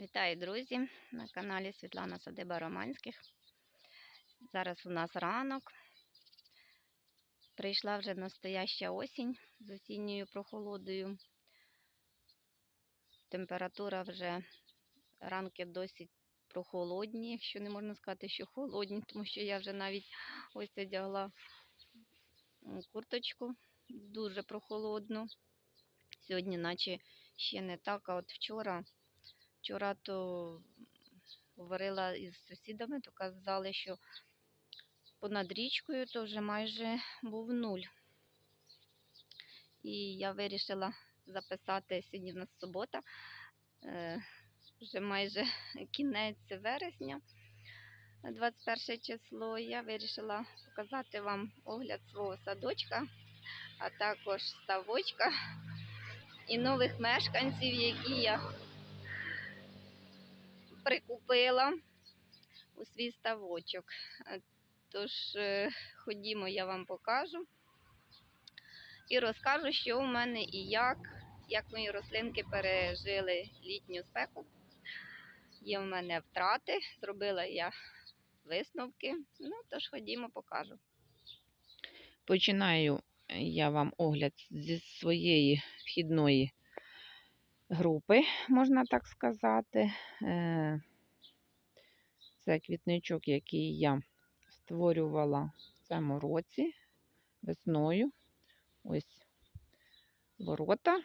Вітаю, друзі! На каналі Світлана Садиба Романських. Зараз у нас ранок. Прийшла вже настояща осінь з осінньою прохолодою. Температура вже ранки досить прохолодні, якщо не можна сказати, що холодні, тому що я вже навіть ось одягла курточку дуже прохолодну. Сьогодні, наче ще не так, а от вчора. Вчора то говорила із сусідами, то казали, що понад річкою то вже майже був нуль. І я вирішила записати сьогодні в нас субота, е, вже майже кінець вересня, 21 число. Я вирішила показати вам огляд свого садочка, а також ставочка і нових мешканців, які я прикупила у свій ставочок. Е, Тож, е, ходімо, я вам покажу і розкажу, що у мене і як, як мої рослинки пережили літню спеку. Є в мене втрати, зробила я висновки. Ну, тож ходімо, покажу. Починаю я вам огляд зі своєї вхідної групи, можна так сказати. Е, Це квітничок, який я створювала в цьому році весною. Ось ворота,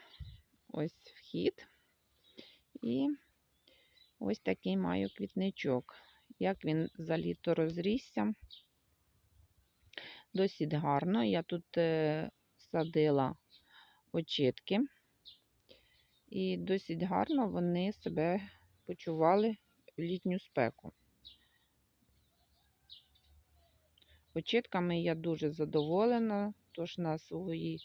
ось вхід. І ось такий маю квітничок. Як він за літо розрісся, досить гарно. Я тут е, садила очітки, і досить гарно вони себе почували в літню спеку. Очітками я дуже задоволена, тож на своїй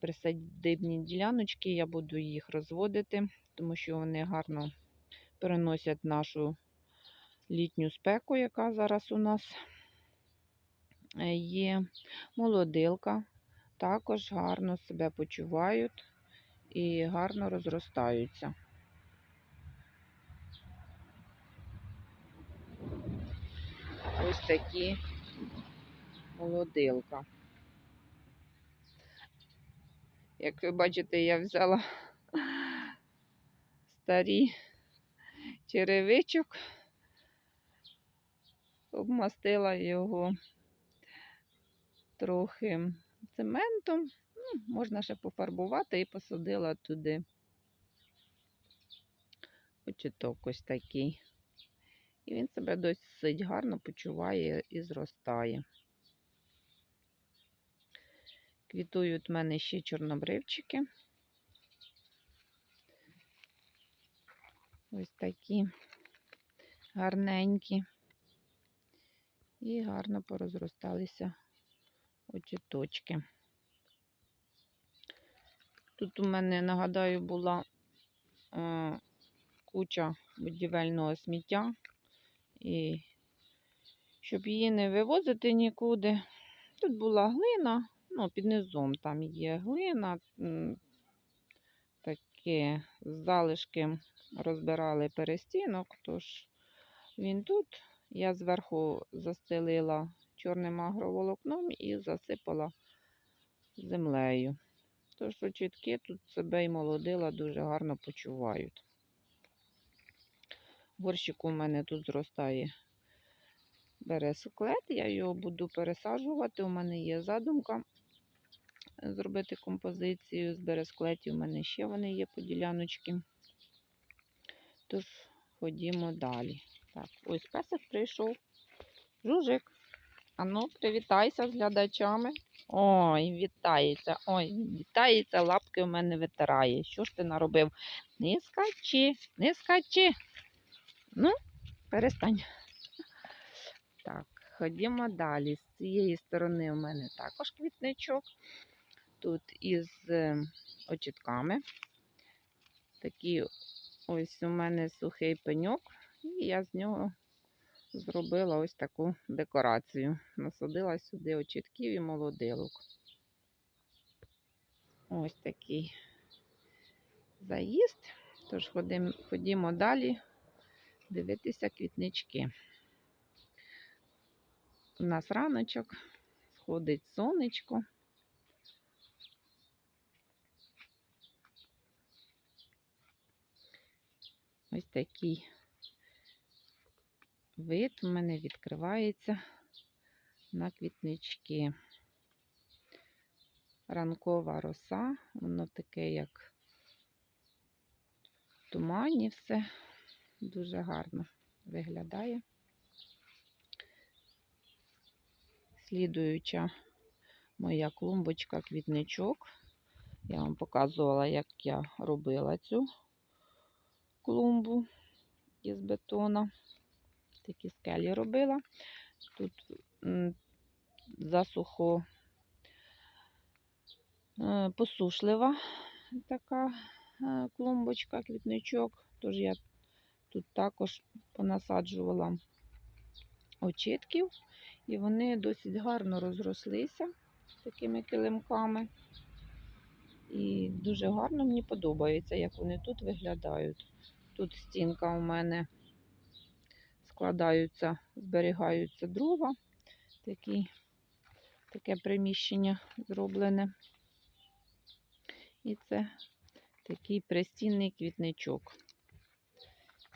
присадибній діляночці я буду їх розводити, тому що вони гарно переносять нашу літню спеку, яка зараз у нас є. Молодилка також гарно себе почувають і гарно розростаються. Ось такі молодилка. Як ви бачите, я взяла старі черевичок, обмастила його трохи цементом. Ну, можна ще пофарбувати і посадила туди очіток ось такий. І він себе досить гарно почуває і зростає. Квітують в мене ще чорнобривчики. Ось такі гарненькі. І гарно порозросталися очіточки. Тут у мене, нагадаю, була е, куча будівельного сміття. І щоб її не вивозити нікуди, тут була глина, ну, під низом там є глина, м, таке залишки розбирали перестінок, тож він тут. Я зверху застелила чорним агроволокном і засипала землею. Тож очітки тут себе і молодила дуже гарно почувають. Горщик у мене тут зростає бересклет, я його буду пересаджувати. У мене є задумка зробити композицію з бересклетів. У мене ще вони є по діляночки. Тож, ходімо далі. Так, ось песик прийшов. Жужик. Ану, привітайся з глядачами. Ой, вітається. Ой, вітається, лапки у мене витирає. Що ж ти наробив? Не скачи, не скачи. Ну, перестань. Так, ходімо далі. З цієї сторони у мене також квітничок. Тут із е, очітками. Такі ось у мене сухий пеньок, і я з нього зробила ось таку декорацію. Насадила сюди очітків і молодилок. Ось такий заїзд. Тож ходімо далі. дивитися квітнички. У нас раночок, сходить сонечко. Ось такий вид у мене відкривається на квітнички. Ранкова роса, воно таке, як в тумані все. Дуже гарно виглядає. Слідуюча моя клумбочка квітничок. Я вам показувала, як я робила цю клумбу із бетона. Такі скелі робила. Тут засухо е, посушлива така е, клумбочка, квітничок. Тож я тут також понасаджувала очітків, і вони досить гарно розрослися такими килимками. І дуже гарно мені подобається, як вони тут виглядають. Тут стінка у мене складаються, зберігаються дрова. Такі, таке приміщення зроблене. І це такий пристінний квітничок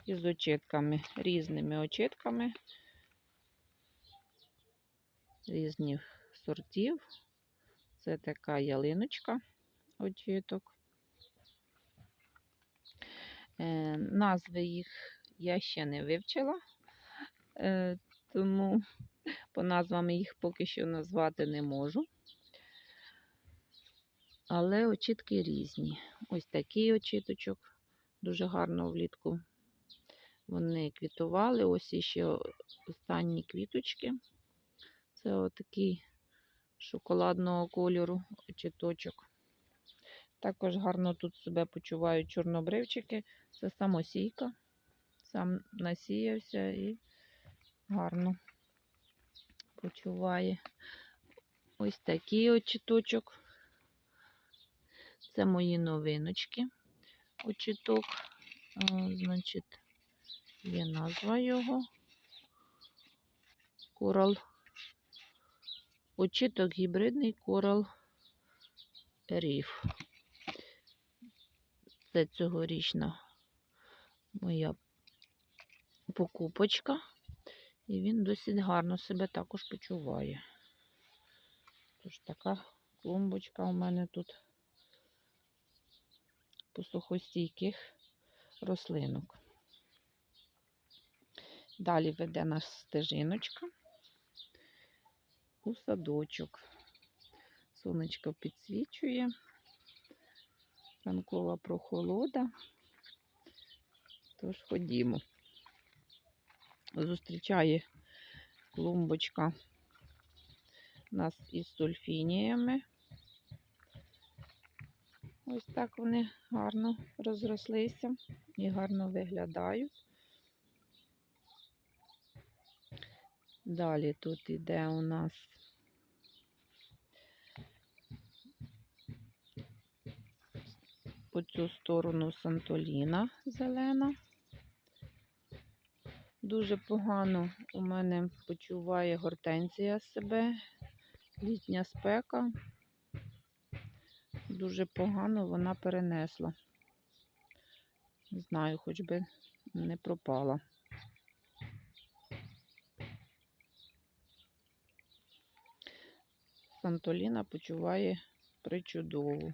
із очітками, різними очітками, різних сортів. Це така ялиночка очіток. Е, назви їх я ще не вивчила, тому по назвам їх поки що назвати не можу. Але очітки різні. Ось такий очіточок, дуже гарно влітку. Вони квітували. Ось іще останні квіточки. Це отакий шоколадного кольору очіточок. Також гарно тут себе почувають чорнобривчики. Це самосійка. Сам насіявся і гарно почуває. Ось такий очіточок. Це мої новиночки. Очіток. Значить, є назва його. Корал. Очіток гібридний корал ріф. Це цьогорічна моя покупочка. І він досить гарно себе також почуває. Тож така клумбочка у мене тут посухостійких рослинок. Далі веде нас стежиночка у садочок. Сонечко підсвічує, ранкова прохолода. Тож ходімо. Зустрічає клумбочка нас із сульфініями. Ось так вони гарно розрослися і гарно виглядають. Далі тут іде у нас по цю сторону Сантоліна зелена. Дуже погано у мене почуває гортензія себе, літня спека. Дуже погано вона перенесла. Не знаю, хоч би не пропала. Сантоліна почуває причудово.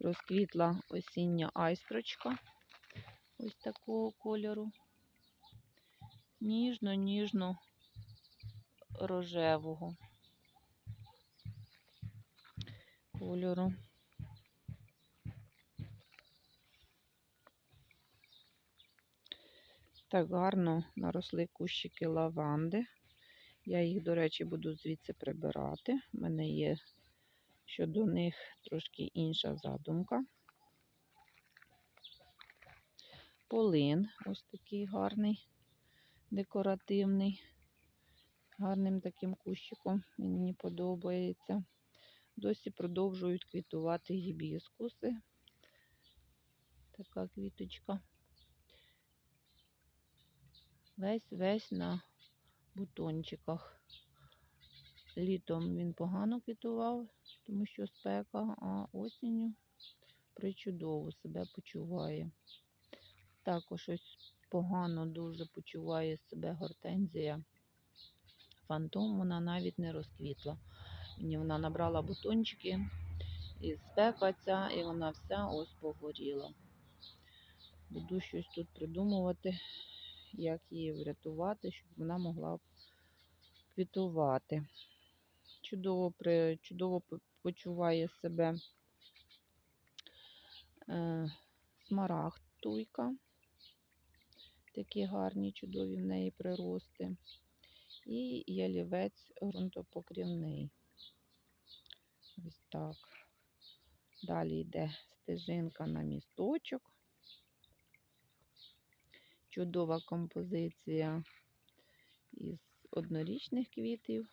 Розквітла осіння айстрочка ось такого кольору. Ніжно-ніжно рожевого кольору. Так гарно наросли кущики лаванди. Я їх, до речі, буду звідси прибирати. У мене є щодо них трошки інша задумка. Полин ось такий гарний, декоративний, гарним таким кущиком. Він мені подобається. Досі продовжують квітувати гібіскуси. Така квіточка. Весь весь на бутончиках. Літом він погано квітував, тому що спека, а осінню причудово себе почуває. Також ось погано дуже почуває себе гортензія. Фантом вона навіть не розквітла. Мені вона набрала бутончики і спека ця, і вона вся ось погоріла. Буду щось тут придумувати, як її врятувати, щоб вона могла квітувати. Чудово, при, чудово почуває себе е, смарагд туйка. Такі гарні, чудові в неї прирости. І ялівець ґрунтопокрівний. Ось так. Далі йде стежинка на місточок. Чудова композиція із однорічних квітів,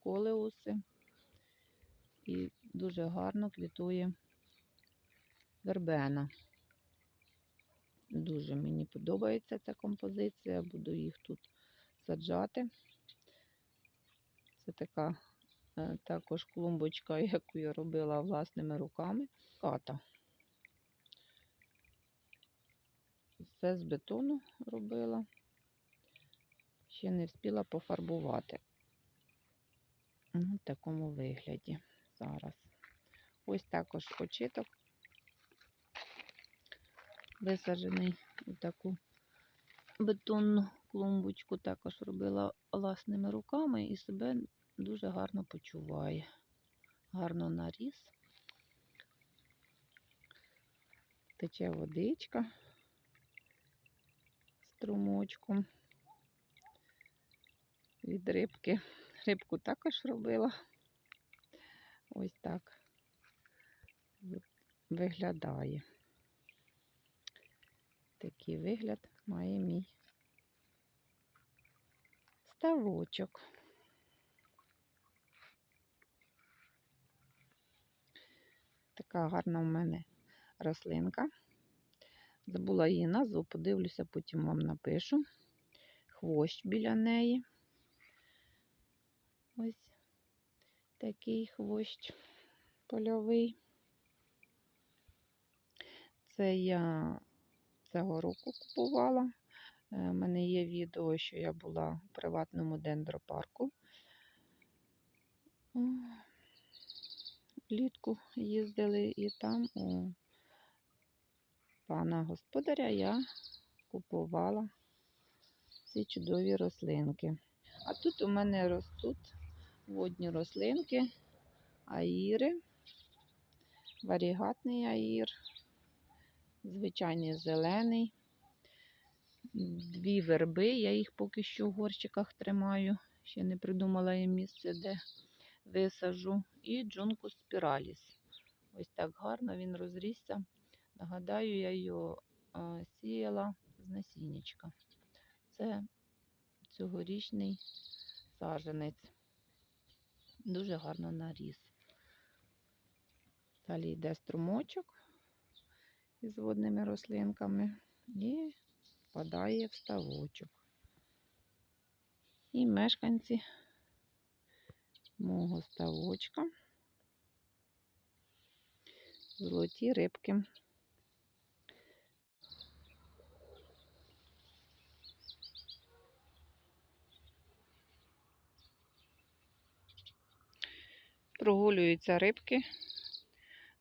колеуси. І дуже гарно квітує вербена. Дуже мені подобається ця композиція, буду їх тут саджати. Це така е, також клумбочка, яку я робила власними руками. Ката. Все з бетону робила. Ще не встигла пофарбувати. Ну, В такому вигляді зараз. Ось також очиток висаджений у таку бетонну клумбочку. Також робила власними руками і себе дуже гарно почуває. Гарно наріс. Тече водичка струмочком від рибки. Рибку також робила. Ось так виглядає. Такий вигляд має мій ставочок. Така гарна в мене рослинка. Забула її назву, подивлюся, потім вам напишу. Хвощ біля неї. Ось такий хвощ польовий. Це я цього року купувала. У мене є відео, що я була у приватному дендропарку. Влітку їздили і там у пана господаря я купувала ці чудові рослинки. А тут у мене ростуть водні рослинки, аїри, варігатний аїр, звичайний зелений, дві верби, я їх поки що в горщиках тримаю, ще не придумала їм місце, де висажу, і джункус спіраліс. Ось так гарно він розрісся. Нагадаю, я його сіяла з насіннячка. Це цьогорічний саженець. Дуже гарно наріс. Далі йде струмочок із водними рослинками і впадає в ставочок. І мешканці мого ставочка. Золоті рибки. Прогулюються рибки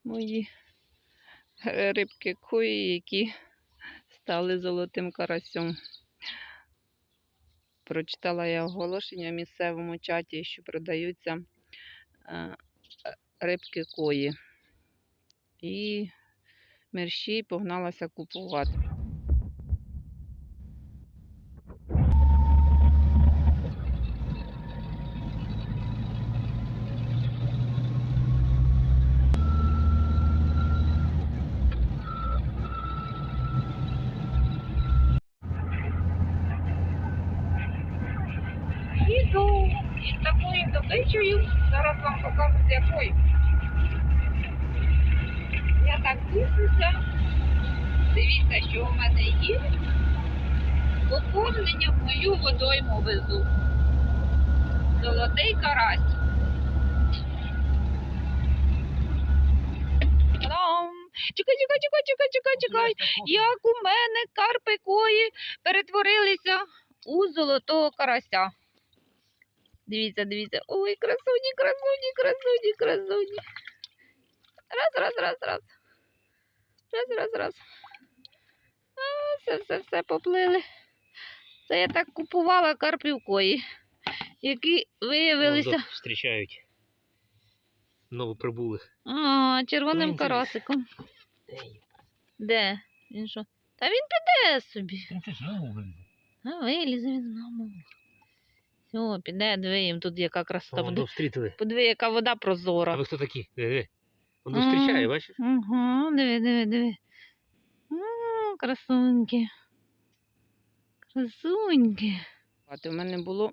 мої рибки кої, які стали золотим карасем. Прочитала я оголошення в місцевому чаті, що продаються е, рибки кої. І мерщій погналася купувати. Іду із такою. Зараз вам покажу з якою. Я так тішуся. Дивіться, що у мене є. Поповнення в мою водойму везу. Золотий карась. Чекай, чекай, чекай, чекай, чекай, чекай. Як у мене карпи кої перетворилися у золотого карася. Дивіться, дивіться. Ой, красуні, красуні, красуні, красуні. Раз, раз, раз, раз. Раз, раз, раз. А, все, все, все поплили. Це я так купувала карпів кої, які виявилися Вон, Зустрічають новоприбулих. а, червоним Клинці. карасиком. Де? Він що? Та він піде собі. А вилізе він знову. Все, піде, диви, їм тут яка красота. Вон, Подиви, встрітили. подиви, яка вода прозора. А ви хто такі? Диви. Він М. зустрічає, бачиш? Угу, диви, диви, диви. М, Красуньки. Красуньки. У мене було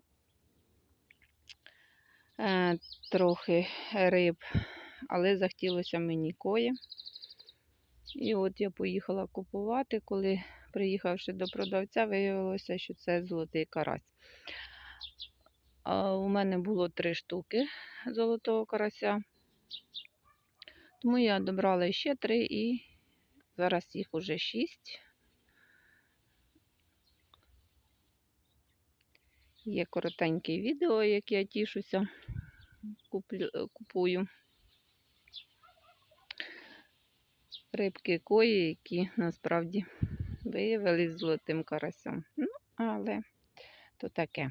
е, трохи риб, але захотілося мені кої. І от я поїхала купувати, коли, приїхавши до продавця, виявилося, що це золотий карась. У мене було три штуки золотого карася. Тому я добрала ще три і зараз їх уже шість. Є коротеньке відео, як я тішуся, куплю, купую рибки кої, які насправді виявились золотим карасем. Ну, але то таке.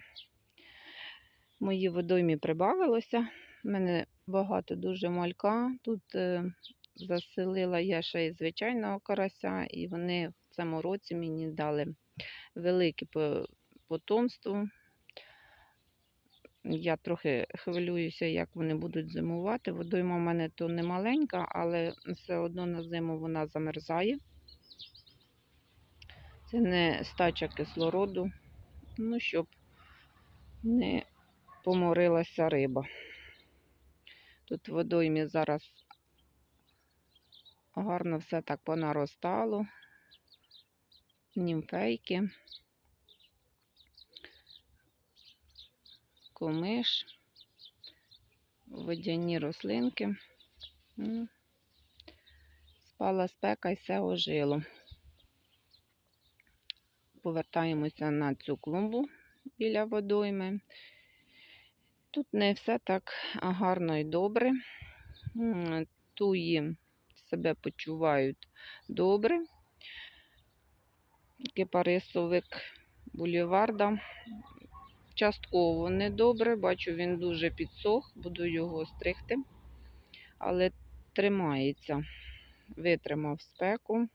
В моїй водоймі прибавилося. У мене багато дуже малька. Тут е, заселила я ще й звичайного карася, і вони в цьому році мені дали велике потомство. Я трохи хвилююся, як вони будуть зимувати. Водойма в мене то не маленька, але все одно на зиму вона замерзає. Це не стача кислороду, ну, щоб не поморилася риба. Тут в водоймі зараз гарно все так понаростало. Німфейки, комиш, водяні рослинки. Спала спека і все ожило. Повертаємося на цю клумбу біля водойми. Тут не все так гарно і добре. Туї себе почувають добре. Кипарисовик буліварда. Частково недобре. Бачу, він дуже підсох, буду його стригти, але тримається, витримав спеку.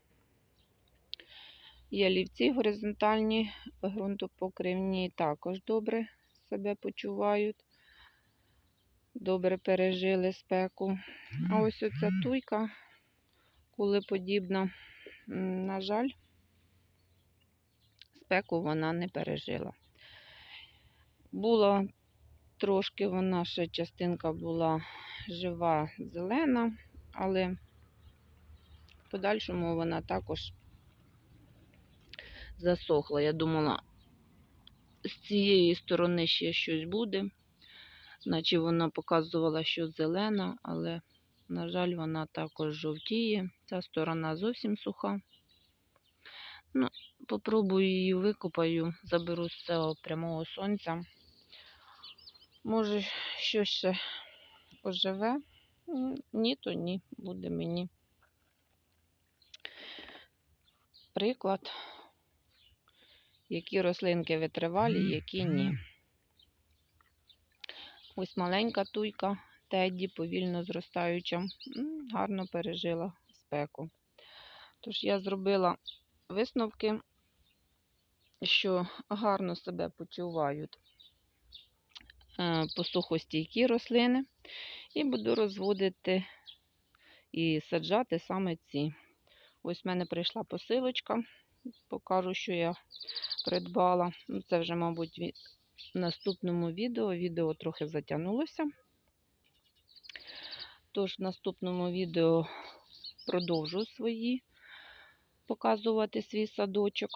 Ялівці горизонтальні, ґрунтопокривні також добре себе почувають. Добре пережили спеку. А ось оця туйка, кулеподібна, на жаль, спеку вона не пережила. Була трошки вона ще частинка була жива, зелена, але в подальшому вона також засохла. Я думала, з цієї сторони ще щось буде, наче вона показувала, що зелена, але, на жаль, вона також жовтіє. Ця сторона зовсім суха. Ну, попробую її викопаю, заберу з цього прямого сонця. Може, щось ще оживе. Ні, то ні, буде мені приклад, які рослинки витривалі, які ні. Ось маленька туйка, теді, повільно зростаюча, гарно пережила спеку. Тож я зробила висновки, що гарно себе почувають е, посухостійкі рослини, і буду розводити і саджати саме ці. Ось в мене прийшла посилочка, покажу, що я придбала. Ну, Це вже, мабуть, в наступному відео. Відео трохи затягнулося. Тож в наступному відео продовжу свої показувати свій садочок.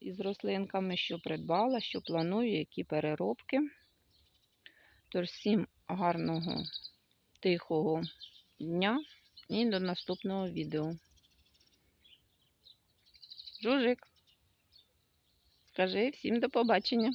із рослинками, що придбала, що планую, які переробки. Тож всім гарного, тихого дня і до наступного відео. Жужик, скажи всім до побачення.